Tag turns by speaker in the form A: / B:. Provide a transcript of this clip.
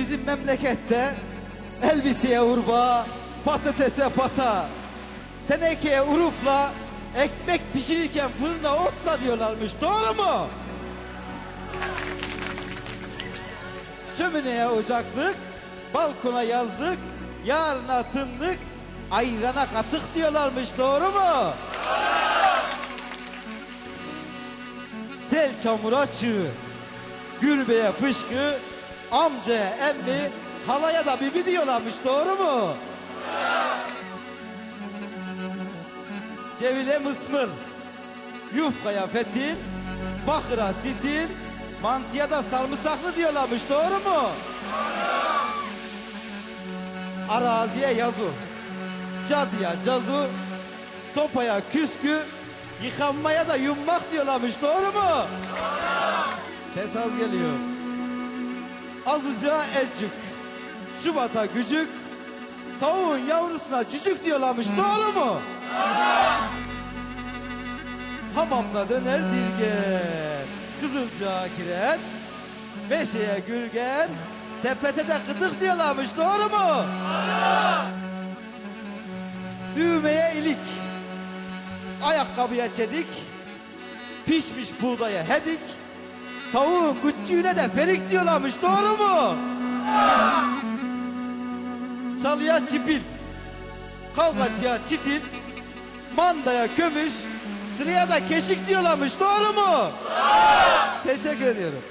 A: bizim memlekette elbiseye urba, patatese pata, tenekeye urupla, ekmek pişirirken fırına otla diyorlarmış. Doğru mu? Şömineye ocaklık, balkona yazlık, yarına tınlık, ayrana katık diyorlarmış. Doğru mu? Sel çamura çığ, gürbeye fışkı, amcaya emmi, halaya da bibi diyorlarmış. Doğru mu? Cevile mısmır, yufkaya fetil, bakıra sitil, mantıya da sarımsaklı diyorlarmış. Doğru mu? Araziye yazu, cadıya cazu, sopaya küskü, yıkanmaya da yummak diyorlarmış. Doğru mu? Ses az geliyor. Azıcığa ecük, Şubat'a gücük, tavuğun yavrusuna cücük diyorlarmış. Doğru mu? Hamamda döner dirgen, kızılcağa giren, meşeye gürgen, sepete de gıdık diyorlarmış. Doğru mu? Düğmeye ilik, ayakkabıya çedik, pişmiş buğdaya hedik, tavuğun küçüğüne de ferik diyorlarmış. Doğru mu? Çalıya çipil, kavgacıya çitil, mandaya kömüş, sıraya da keşik diyorlarmış. Doğru mu? Teşekkür ediyorum.